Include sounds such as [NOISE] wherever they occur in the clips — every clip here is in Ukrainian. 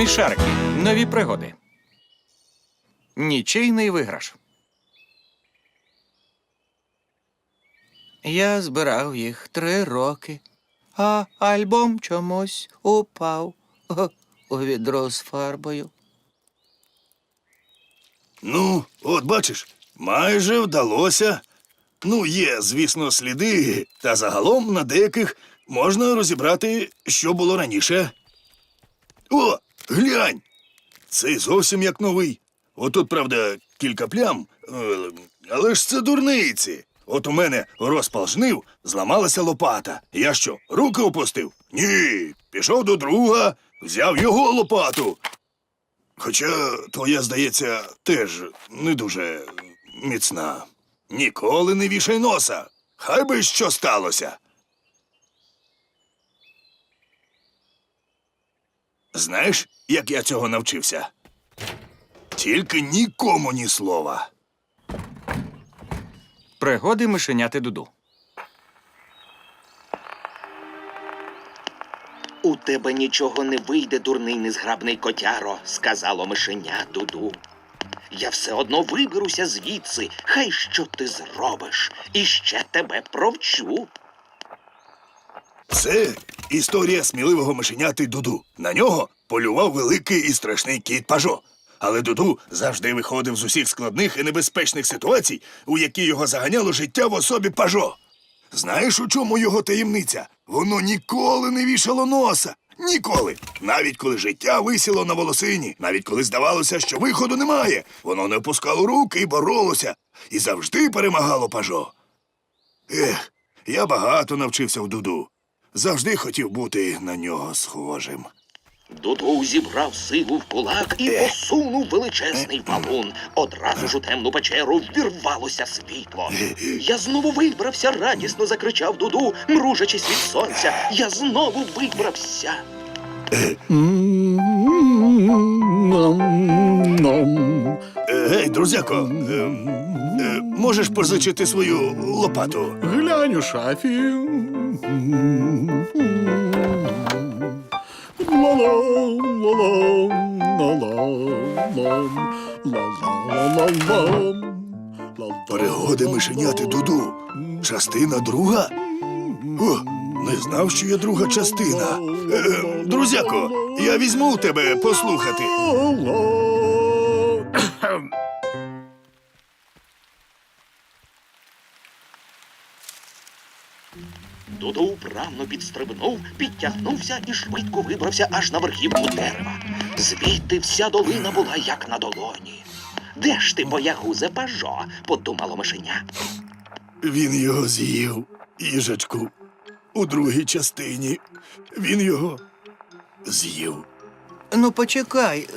Смішарики. Нові пригоди. Нічийний виграш. Я збирав їх три роки, а альбом чомусь упав у відро з фарбою. Ну, от бачиш, майже вдалося. Ну, є, звісно, сліди, та загалом на деяких можна розібрати, що було раніше. О, глянь! Цей зовсім як новий. Отут, правда, кілька плям, е, але ж це дурниці. От у мене розпал жнив, зламалася лопата. Я що, руки опустив? Ні. Пішов до друга, взяв його лопату. Хоча твоя, здається, теж не дуже міцна. Ніколи не вішай носа. Хай би що сталося. Знаєш, як я цього навчився? Тільки нікому ні слова. Пригоди мишеняти Дуду. У тебе нічого не вийде, дурний незграбний котяро, сказало мишеня Дуду. Я все одно виберуся звідси, хай що ти зробиш, і ще тебе провчу. Це історія сміливого мишеняти Дуду. На нього полював великий і страшний кіт Пажо. Але Дуду завжди виходив з усіх складних і небезпечних ситуацій, у які його заганяло життя в особі Пажо. Знаєш, у чому його таємниця? Воно ніколи не вішало носа. Ніколи. Навіть коли життя висіло на волосині, навіть коли здавалося, що виходу немає, воно не опускало руки і боролося, і завжди перемагало Пажо. Ех, я багато навчився в Дуду. Завжди хотів бути на нього схожим. Дуду зібрав силу в кулак і посунув величезний валун. Одразу ж у темну печеру ввірвалося світло. Я знову вибрався, радісно закричав Дуду, мружачись від сонця. Я знову вибрався. Гей, друзяко, е, е, можеш позичити свою лопату? Глянь у шафі. Перегоди мишеняти Дуду. Частина друга? О, не знав, що є друга частина. Е, друзяко, я візьму тебе послухати. [COUGHS] [COUGHS] Дуду вправно підстрибнув, підтягнувся і швидко вибрався аж на верхівку дерева. Звідти вся долина була як на долоні. Де ж ти, боягузе пажо? подумало мишеня. Він його з'їв, їжачку. У другій частині. Він його з'їв. Ну, почекай,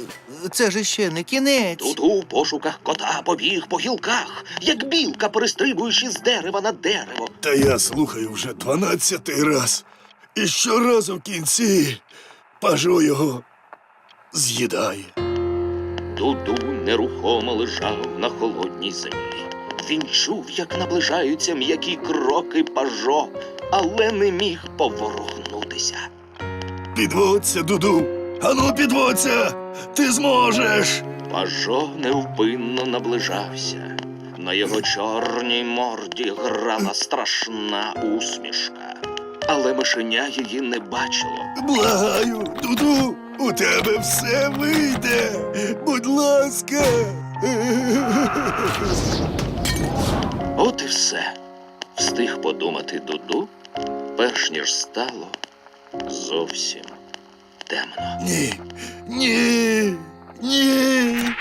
це ж ще не кінець. Дуду в пошуках кота побіг по гілках, як білка, перестрибуючи з дерева на дерево. Та я слухаю вже дванадцятий раз. І щоразу в кінці пажо його з'їдає. Дуду нерухомо лежав на холодній землі. Він чув, як наближаються м'які кроки пажо, але не міг поворухнутися. Підводься, Дуду. Ану, підводься! Ти зможеш. Пажо невпинно наближався. На його чорній морді грала страшна усмішка. Але мишеня її не бачило. Благаю, Дуду, у тебе все вийде. Будь ласка. От і все. Встиг подумати Дуду, перш ніж стало зовсім темно. Ні. Ні. Ні.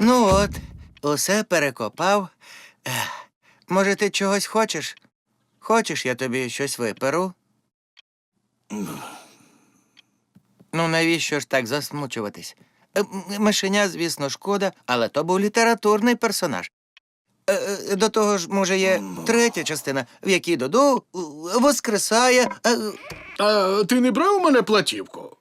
Ну от, усе перекопав. Може, ти чогось хочеш? Хочеш, я тобі щось виперу? Ну, навіщо ж так засмучуватись? Е, Мишеня, звісно, шкода, але то був літературний персонаж. Е, е, До того ж, може, є третя частина, в якій Дуду е, воскресає. А ти не брав у мене платівку?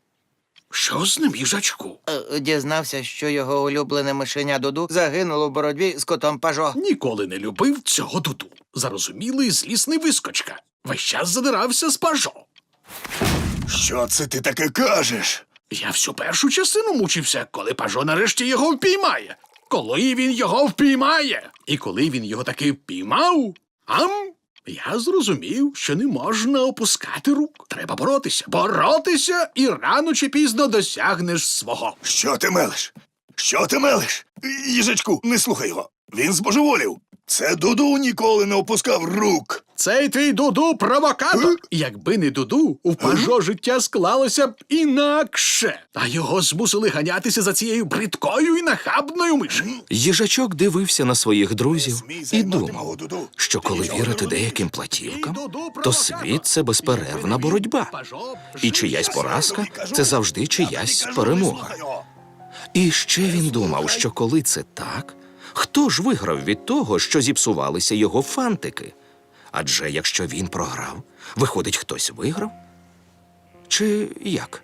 Що з ним, їжачку? Дізнався, що його улюблене мишеня Дуду загинуло в боротьбі з котом Пажо. Ніколи не любив цього дуду. Зарозумілий злісний вискочка. Весь час задирався з пажо. Що це ти таке кажеш? Я всю першу частину мучився, коли пажо нарешті його впіймає. Коли він його впіймає. І коли він його таки впіймав, ам, я зрозумів, що не можна опускати рук. Треба боротися, боротися, і рано чи пізно досягнеш свого. Що ти мелиш? Що ти мелиш? Їжачку, не слухай його. Він збожеволів. Це Дуду ніколи не опускав рук. Цей твій дуду провокатор. Якби не дуду, у пажо життя склалося б інакше. А його змусили ганятися за цією бридкою і нахабною мишею. Їжачок дивився на своїх друзів і думав, що коли вірити деяким платівкам, то світ це безперервна боротьба. І чиясь поразка це завжди чиясь перемога. І ще він думав, що коли це так, хто ж виграв від того, що зіпсувалися його фантики? Адже якщо він програв, виходить, хтось виграв? Чи як?